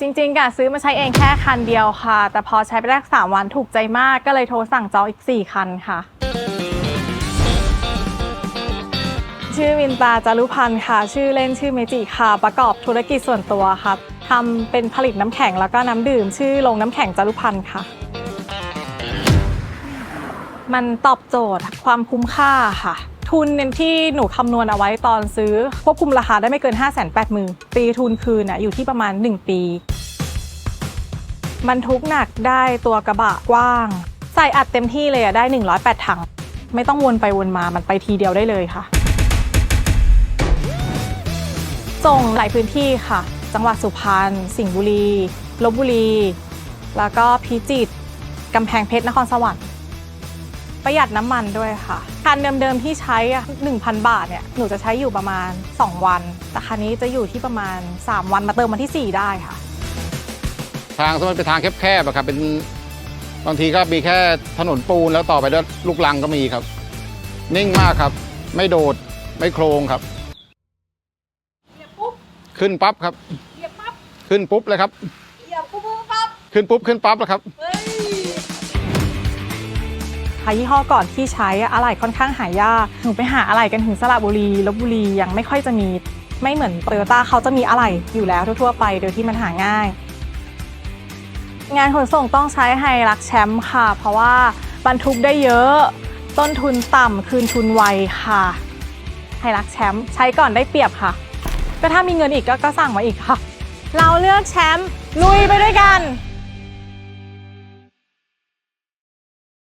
จริงๆกะซื้อมาใช้เองแค่คันเดียวค่ะ แต่พอใช้ไปได้สามวันถูกใจมากก็เลยโทรสั่งจองอีก 4 คันค่ะ ชื่อวินตาจารุพันธ์ค่ะ ชื่อเล่นชื่อเมจิค่ะ ประกอบธุรกิจส่วนตัวค่ะทำเป็นผลิตน้ำแข็งแล้วก็น้ำดื่ม ชื่อโรงน้ำแข็งจารุพันธ์ค่ะ มันตอบโจทย์ความคุ้มค่าค่ะ ทุนเนี่ยที่หนูคำนวณเอาไว้ตอนซื้อ ควบคุมราคาได้ไม่เกิน 5 8 0 0 0 0ตีทุนคืนน่ะอยู่ที่ประมาณ 1 ปีบรรทุกหนักได้ตัวกระบะกว้าง ใส่อัดเต็มที่เลยอะได้ 108 ถัง ไม่ต้องวนไปวนมามันไปทีเดียวได้เลยค่ะ ส่งหลายพื้นที่ค่ะ จังหวัดสุพรรณสิงห์บุรีลบบุรี แล้วก็พิจิตรกำแพงเพชรนครสวรรค์ประหยัดน้ำมันด้วยค่ะ คันเดิมๆที่ใช้อะ1,000 บาทเนี่ยหนูจะใช้อยู่ประมาณ 2 วัน แต่คันนี้จะอยู่ที่ประมาณ 3 วันมาเติมวันที่ 4 ได้ค่ะ ทางสมันเป็นทางแคบๆอะครับเป็นบางทีก็มีแค่ถนนปูนแล้วต่อไปด้วยลูกลังก็มีครับ นิ่งมากครับ ไม่โดดไม่โครงครับขึ้นปั๊บครับขึ้นปุ๊บเลยครับขึ้นปุ๊บขึ้นปั๊บแล้วครับค่ะ ยี่ห้อก่อนที่ใช้อะไหล่ค่อนข้างหายากหนูไปหาอะไหล่กันถึงสระบุรีลบบุรียังไม่ค่อยจะมีไม่เหมือนโตโยต้าเขาจะมีอะไหล่อยู่แล้วทั่วๆไปโดยที่มันหาง่าย งานขนส่งต้องใช้ไฮรักแชมป์ค่ะ เพราะว่าบรรทุกได้เยอะ ต้นทุนต่ำคืนทุนไวค่ะไฮรักแชมป์ใช้ก่อนได้เปรียบค่ะ ก็ถ้ามีเงินอีกกก็สั่งมาอีกค่ะ เราเลือกแชมป์ลุยไปด้วยกัน